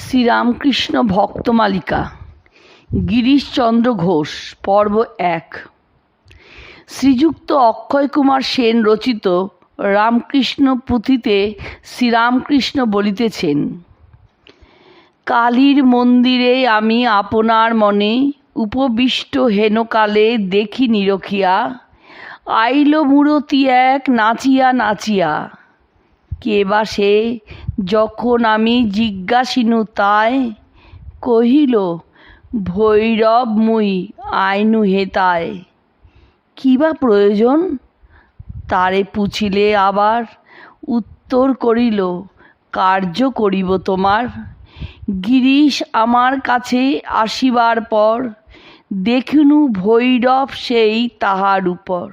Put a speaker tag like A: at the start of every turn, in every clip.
A: শ্রীরামকৃষ্ণ ভক্তমালিকা গিরিশচন্দ্র ঘোষ, পর্ব এক। শ্রীযুক্ত অক্ষয় কুমার সেন রচিত রামকৃষ্ণ পুঁথিতে শ্রীরামকৃষ্ণ বলিতেছেন, কালীর মন্দিরে আমি আপনার মনে উপবিষ্ট হেনকালে দেখি নিরখিয়া, আইল মূরতি এক নাচিয়া নাচিয়া, কে বা সে যখন আমি জিজ্ঞাসিনু তাই কহিল, ভৈরব মুই, আইনু হেতায় কি বা প্রয়োজন? তারে পুছিলে আবার উত্তর করিল, কার্য করিব তোমার। গিরিশ আমার কাছে আসিবার পর, দেখিনু ভৈরব সেই তাহার উপর।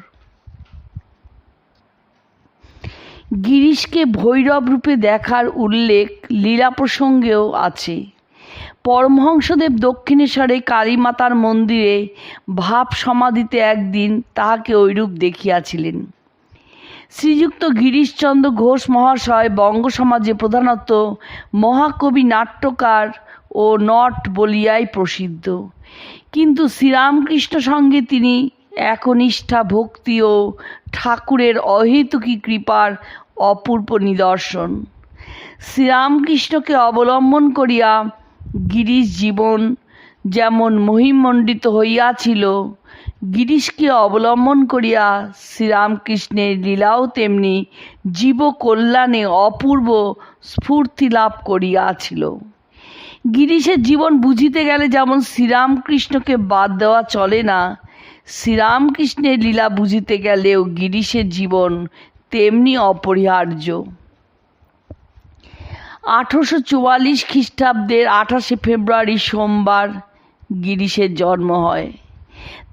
A: গিরিশকে ভৈরব রূপে দেখার উল্লেখ লীলা প্রসঙ্গেও আছে। পরমহংসদেব দক্ষিণেশ্বরে কালীমাতার মন্দিরে ভাব সমাধিতে একদিন তাহাকে ঐরূপ দেখিয়াছিলেন। শ্রীযুক্ত গিরিশচন্দ্র ঘোষ মহাশয় বঙ্গ সমাজে প্রধানত মহাকবি নাট্যকার ও নট বলিয়াই প্রসিদ্ধ। কিন্তু শ্রীরামকৃষ্ণ সঙ্গে তিনি একনিষ্ঠা ভক্তি ও ঠাকুরের অহেতুকী কৃপার অপূর্ব নিদর্শন। শ্রীরামকৃষ্ণকে অবলম্বন করিয়া গিরিশ জীবন যেমন মহিমণ্ডিত হইয়াছিল, গিরিশকে অবলম্বন করিয়া শ্রীরামকৃষ্ণের লীলাও তেমনি জীব কল্যাণে অপূর্ব স্ফূর্তি লাভ করিয়াছিল। গিরিশের জীবন বুঝিতে গেলে যেমন শ্রীরামকৃষ্ণকে বাদ দেওয়া চলে না, শ্রীরামকৃষ্ণের লীলা বুঝিতে গেলেও গিরিশের জীবন তেমনি অপরিহার্য। আঠেরোশো চুয়াল্লিশ খ্রিস্টাব্দের আঠাশে ফেব্রুয়ারি সোমবার গিরিশের জন্ম হয়।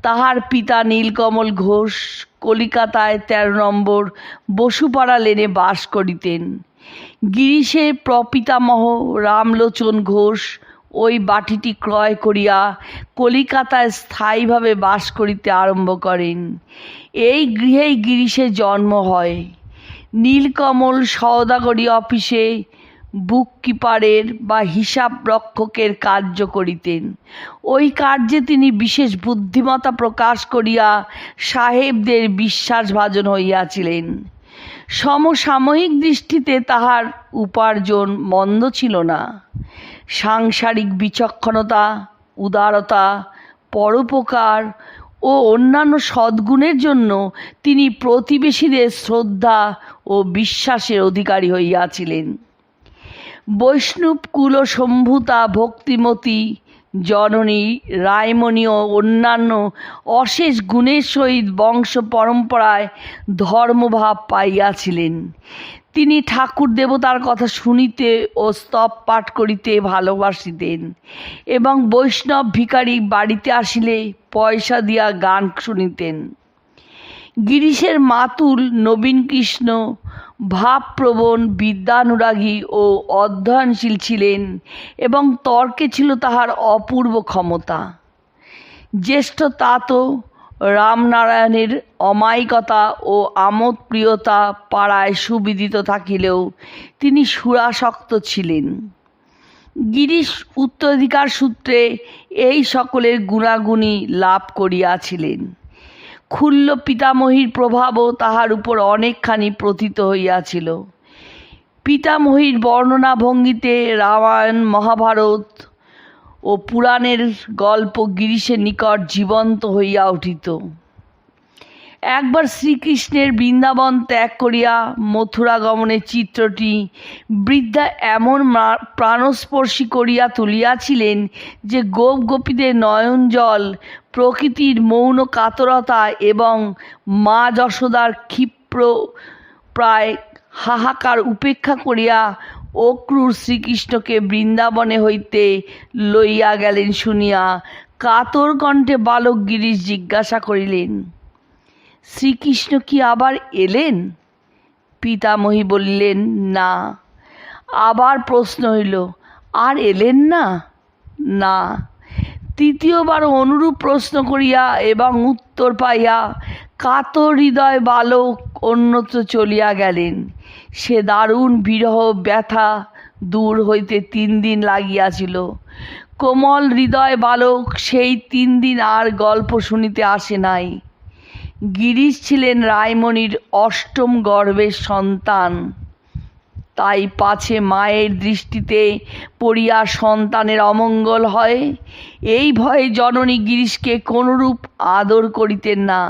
A: তাহার পিতা নীলকমল ঘোষ কলিকাতায় তেরো নম্বর বসুপাড়া লেনে বাস করিতেন। গিরিশের প্রপিতামহ রামলোচন ঘোষ ওই বাটিটি ক্রয় করিয়া কলিকাতায় স্থায়ীভাবে বাস করিতে আরম্ভ করেন। এই গৃহেই গিরিশে জন্ম হয়। নীলকমল সওদাগরি অফিসে বুক কিপারের বা হিসাব রক্ষকের কার্য করিতেন। ওই কার্যে তিনি বিশেষ বুদ্ধিমত্তা প্রকাশ করিয়া সাহেবদের বিশ্বাসভাজন হইয়াছিলেন। সমসাময়িক দৃষ্টিতে তাহার উপার্জন মন্দ ছিল না। সাংসারিক বিচক্ষণতা, উদারতা, পরোপকার ও অন্যান্য সদ্গুণের জন্য তিনি প্রতিবেশীদের শ্রদ্ধা ও বিশ্বাসের অধিকারী হইয়াছিলেন। বৈষ্ণব কুল সম্ভূতা ভক্তিমতী জননী রায়মণি ও অন্যান্য অশেষ গুণের সহিত বংশ পরম্পরায় ধর্মভাব পাইয়াছিলেন। তিনি ঠাকুর দেবতার কথা শুনিতে ও স্তব পাঠ করিতে ভালোবাসিতেন। এবং বৈষ্ণব ভিখারি বাড়িতে আসিলে পয়সা দিয়া গান শুনিতেন। গিরিশের মাতুল নবীন কৃষ্ণ ভাবপ্রবণ বিদ্যানুরাগী ও অধ্যয়নশীল ছিলেন এবং তর্কে ছিল তাহার অপূর্ব ক্ষমতা। জ্যেষ্ঠ তাত রামনারায়ণের অমায়িকতা ও আমোদপ্রিয়তা পাড়ায় সুবিদিত থাকিলেও তিনি সুরাসক্ত ছিলেন। গিরিশ উত্তরাধিকার সূত্রে এই সকলের গুণাগুণী লাভ করিয়াছিলেন। ক্ষুল্ল পিতামহীর প্রভাবও তাহার উপর অনেকখানি প্রতীত হইয়াছিল। পিতামহীর বর্ণনা ভঙ্গিতে রামায়ণ, মহাভারত ও পুরাণের গল্প গিরিশের নিকট জীবন্ত হইয়া উঠিত। একবার শ্রীকৃষ্ণের বৃন্দাবন ত্যাগ করিয়া মথুরা গমনের চিত্রটি বৃদ্ধা এমন প্রাণস্পর্শী করিয়া তুলিয়াছিলেন যে গোপ গোপীদের নয়ন জল, প্রকৃতির মৌন কাতরতা এবং মা যশোদার ক্ষিপ্র প্রায় হাহাকার উপেক্ষা করিয়া অক্রূর শ্রীকৃষ্ণকে বৃন্দাবনে হইতে লইয়া গেলেন শুনিয়া কাতর কণ্ঠে বালক গিরিশ জিজ্ঞাসা করিলেন, শ্রীকৃষ্ণ কি আবার এলেন? পিতামহী বলিলেন, না। আবার প্রশ্ন হইল, আর এলেন না? না। তৃতীয়বার অনুরূপ প্রশ্ন করিয়া এবং উত্তর পাইয়া কাতর হৃদয় বালক অন্যত্র চলিয়া গেলেন। সে দারুণ বিরহ ব্যথা দূর হইতে তিন দিন লাগিয়াছিল। কোমল হৃদয় বালক সেই তিন দিন আর গল্প শুনিতে আসে নাই। গিরিশ ছিলেন রায়মণির অষ্টম গর্ভের সন্তান। তাই পাছে মায়ের দৃষ্টিতে পড়িয়া সন্তানের অমঙ্গল হয়। এই ভয়ে জননী গিরিশকে কোনরূপ আদর করিতেন না।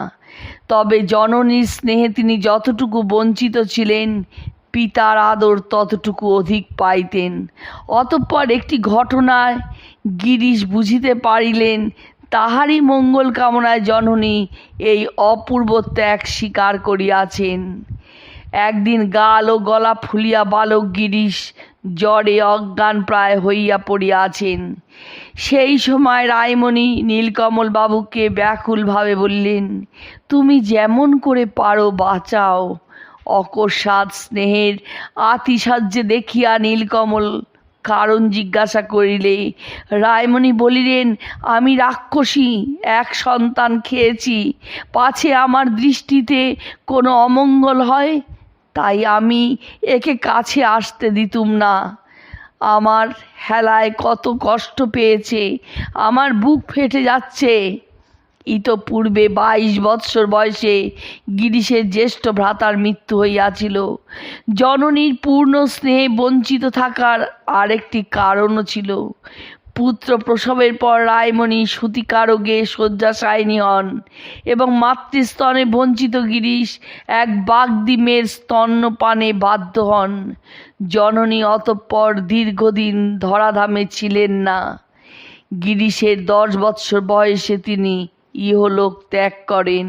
A: তবে জননীর স্নেহে তিনি যতটুকু বঞ্চিত ছিলেন, পিতার আদর ততটুকু অধিক পাইতেন। অতঃপর একটি ঘটনায় গিরিশ বুঝিতে পারিলেন, তাহারই মঙ্গল কামনায় জননী এই অপূর্ব ত্যাগ স্বীকার করিয়াছেন। একদিন গাল ও গলা ফুলিয়া বালক গিরিশ জ্বরে অজ্ঞান প্রায় হইয়া পড়িয়াছেন। সেই সময় রায়মণি নীলকমল বাবুকে ব্যাকুলভাবে বললেন, তুমি যেমন করে পারো বাঁচাও। অকস্মাৎ স্নেহের আতিসাহ্যে দেখিয়া নীলকমল কারণ জিজ্ঞাসা করিলে, রায়মণি বলিলেন, আমি রাক্ষসী, এক সন্তান খেয়েছি, পাছে আমার দৃষ্টিতে কোনো অমঙ্গল হয়? তাই আমি একে কাছে আসতে দিতুম না। আমার হেলায় কত কষ্ট পেয়েছে, আমার বুক ফেটে যাচ্ছে। ইতপূর্বে বাইশ বৎসর বয়সে গিরিশের জ্যেষ্ঠ ভ্রাতার মৃত্যু হইয়াছিল। জননীর পূর্ণ স্নেহে বঞ্চিত থাকার আরেকটি কারণও ছিল। পুত্র প্রসবের পর রায়মণি সূতিকারোগে শয্যাশায়িনী হন এবং মাতৃস্তনে বঞ্চিত গিরিশ এক বাগদিমের স্তন্যপানে বাধ্য হন। জননী অতঃপর দীর্ঘদিন ধরাধামে ছিলেন না। গিরিশের দশ বৎসর বয়সে তিনি ইহলোক ত্যাগ করেন।